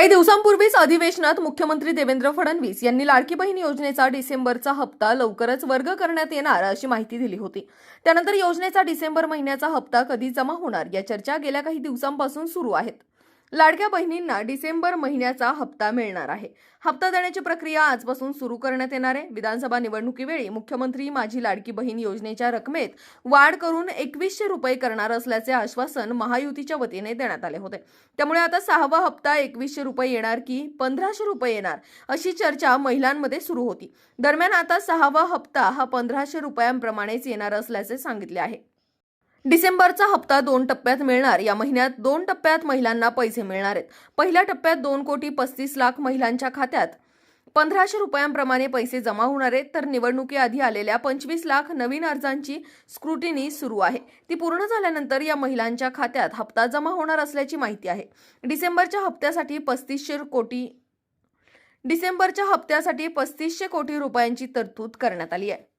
काही दिवसांपूर्वीच अधिवेशनात मुख्यमंत्री देवेंद्र फडणवीस यांनी लाडकी बहीण योजनेचा डिसेंबरचा हप्ता लवकरच वर्ग करण्यात येणार अशी माहिती दिली होती. त्यानंतर योजनेचा डिसेंबर महिन्याचा हप्ता कधी जमा होणार या चर्चा गेल्या काही दिवसांपासून सुरू आहेत. लाडक्या बहिणींना डिसेंबर महिन्याचा हप्ता मिळणार आहे. हप्ता देण्याची प्रक्रिया आजपासून सुरू करण्यात येणार आहे. विधानसभा निवडणुकीवेळी मुख्यमंत्री माझी लाडकी बहीण योजनेच्या रकमेत वाढ करून एकवीसशे रुपये करणार असल्याचे आश्वासन महायुतीच्या वतीने देण्यात आले होते. त्यामुळे आता सहावा हप्ता एकवीसशे रुपये येणार की पंधराशे रुपये येणार अशी चर्चा महिलांमध्ये सुरू होती. दरम्यान आता सहावा हप्ता हा पंधराशे रुपयांप्रमाणेच येणार असल्याचे सांगितले आहे. डिसेंबरचा हप्ता दोन टप्प्यात मिळणार. या महिन्यात दोन टप्प्यात महिलांना पैसे मिळणार आहेत. पहिल्या टप्प्यात दोन कोटी पस्तीस लाख महिलांच्या खात्यात पंधराशे रुपयांप्रमाणे पैसे जमा होणार आहेत. तर निवडणुकीआधी आलेल्या पंचवीस लाख नवीन अर्जांची स्क्रुटिनी सुरू आहे. ती पूर्ण झाल्यानंतर या महिलांच्या खात्यात हप्ता जमा होणार असल्याची माहिती आहे. डिसेंबरच्या हप्त्यासाठी पस्तीसशे कोटी डिसेंबरच्या हप्त्यासाठी पस्तीसशे कोटी रुपयांची तरतूद करण्यात आली आहे.